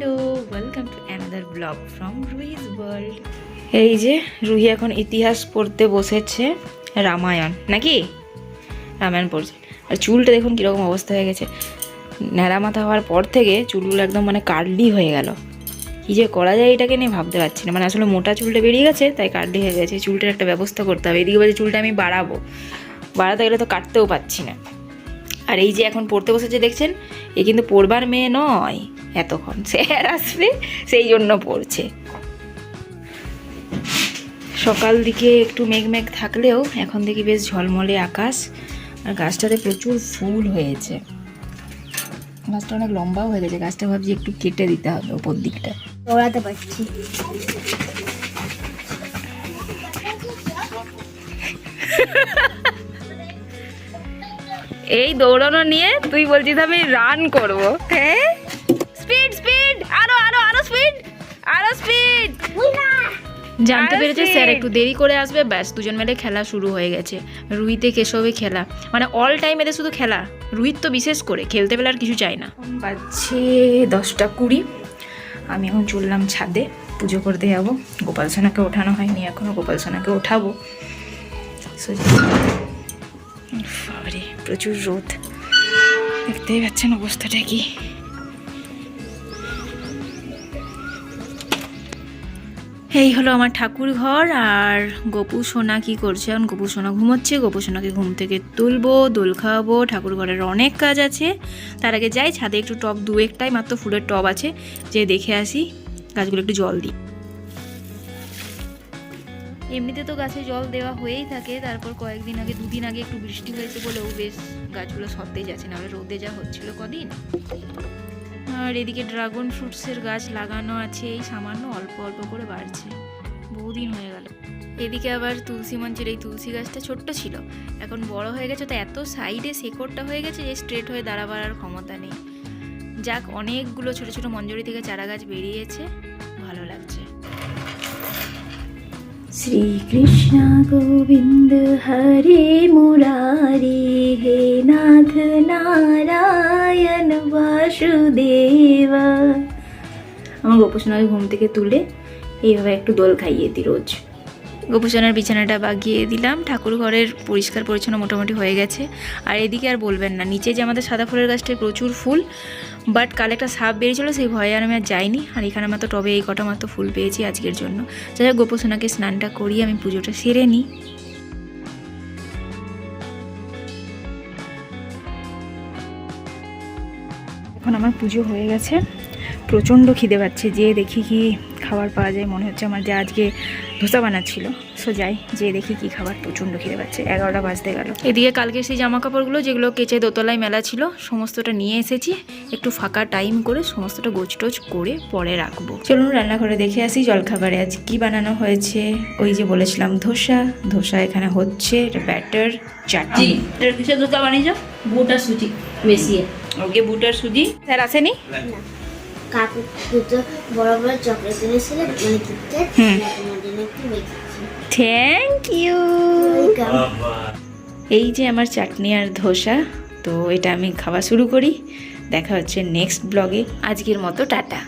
Hello welcome to another blog from Ruhi's world এই যে, রুহি এখন ইতিহাস পড়তে বসেছে রামায়ণ, নাকি? রামায়ণ পড়ছে। আর চুলটা দেখুন কীরকম অবস্থা হয়ে গেছে। ন্যাড়া মাথা হওয়ার পর থেকে চুলগুলো একদম মানে কার্লি হয়ে গেল। কী যে করা যায় এটাকে নিয়ে ভাবতে পারছি না। মানে আসলে মোটা চুলটা বেরিয়ে গেছে, তাই কার্লি হয়ে গেছে। চুলটার একটা ব্যবস্থা করতে হবে। এদিকে বলছে চুলটা আমি বাড়াবো। বাড়াতে গেলে তো কাটতেও পাচ্ছি না। আর এই যে এখন পড়তে বসেছে দেখছেন? এ কিন্তু পড়বার মেয়ে নয়। এতক্ষণ স্যার আসবে সেই জন্য পড়ছে। সকাল দিকে একটু মেঘ মেঘ থাকলেও এখন দেখি বেশ ঝলমলে আকাশ। আর গাছটাতে প্রচুর ফুল হয়েছে। গাছটা অনেক লম্বাও হয়ে গেছে। গাছটা ভাবছি একটু কেটে দিতে হবে ওপর দিকটা। দৌড়াতে পারছি। এই দৌড়ানো নিয়ে তুই বলছিস আমি রান করব। হ্যাঁ? স্পিড স্পিড আরও আরও আরও স্পিড আরও স্পিড জানতে পেরেছে স্যার একটু দেরি করে আসবে ব্যাস দুজন মিলে খেলা শুরু হয়ে গেছে। রুহিতে কেশবে খেলা। মানে অল টাইম এদের শুধু খেলা। রুহিত তো বিশেষ করে খেলতে পেলে আর কিছু চাই না। বাজছে দশটা কুড়ি। আমি এখন চললাম ছাদে পুজো করতে যাব। গোপাল সোনাকে ওঠানো হয়নি এখনও গোপাল সোনাকে ওঠাবো। সোজা বাবারে প্রচুর রোদ। দেখতেই পাচ্ছেন অবস্থাটা কি। এই হলো আমার ঠাকুর ঘর আর গোপু সোনা কি করছে? এখন গোপু সোনা ঘুমোচ্ছে, গোপু সোনাকে ঘুম থেকে তুলবো, দোল খাওয়াবো ঠাকুর ঘরের অনেক কাজ আছে। তার আগে যাই, ছাদে একটু টব, দু একটাই মাত্র ফুলের টব আছে, যে দেখে আসি, গাছগুলো একটু জল দিই। এমনিতে তো গাছে জল দেওয়া হয়েই থাকে, তারপর কয়েকদিন আগে, দুদিন আগে একটু বৃষ্টি হয়েছে বলেও বেশ গাছগুলো সতেজ আছে, নাহলে রোদে যা হচ্ছিল কদিন। আর এদিকে ড্রাগন ফ্রুটসের গাছ লাগানো আছে, এই সামান্য অল্প অল্প করে বাড়ছে, বহুদিন হয়ে গেল। এদিকে আবার তুলসী মঞ্চের এই তুলসী গাছটা ছোট্ট ছিল, এখন বড় হয়ে গেছে, তো এত সাইডে শেকড়টা হয়ে গেছে যে স্ট্রেট হয়ে দাঁড়াবার আর ক্ষমতা নেই। যাক, অনেকগুলো ছোট ছোট মঞ্জরি থেকে চারা গাছ বেরিয়েছে শ্রীকৃষ্ণ গোবিন্দ হরে মুরারি, হে নাথ নারায়ণ বাসুদেব। আমার গোপসোনাকে ঘুম থেকে তুলে এইভাবে একটু দোল খাইয়ে দিই রোজ। গোপসোনার বিছানাটা বাগিয়ে দিলাম। ঠাকুর ঘরের পরিষ্কার পরিচ্ছন্ন মোটামুটি হয়ে গেছে। আর এদিকে আর বলবেন না, নিচে যে আমাদের সাদা ফুলের গাছটায় প্রচুর ফুল বাট কাল একটা সাপ বেরিয়েছিল, সেই ভয়ে আর আমি আর যাইনি। আর এখানে মাত্র টবে এই কটা মাত্র ফুল পেয়েছি আজকের জন্য। যাই হোক গোপসোনাকে স্নানটা করিয়ে আমি পুজোটা সেরে নিই। এখন আমার পুজো হয়ে গেছে। প্রচণ্ড খিদে পাচ্ছে যে দেখি কি খাবার পাওয়া যায়। মনে হচ্ছে আমার যে আজকে ধোসা বানাচ্ছিল। সো যাই যে দেখি কি খাবার প্রচণ্ড খিদে পাচ্ছে। এগারোটা বাজতে গেল। এদিকে কালকে সেই জামা কাপড়গুলো যেগুলো কেচে দোতলায় মেলা ছিল সমস্তটা নিয়ে এসেছি। একটু ফাঁকা টাইম করে সমস্তটা গোছটোচ করে পরে রাখব। চলুন রান্নাঘরে দেখে আসি জলখাবারে আজ কি বানানো হয়েছে। ওই যে বলেছিলাম ধোসা ধোসা এখানে হচ্ছে ব্যাটার চাটনি। এটা কিসের দোকান বানিয়েছো? বুট আর সুজি মিশিয়ে। ওকে বুটার সুজি। স্যার আসেনি? কাকু দুটো বড় বড় চকলেট এনেছিল মানে কিটক্যাট তোমার জন্য একটু রেখেছি থ্যাংক ইউ এই যে আমার চাটনি আর ধোসা তো এটা আমি খাওয়া শুরু করি। দেখা হচ্ছে নেক্সট ব্লগে আজকের মতো টাটা।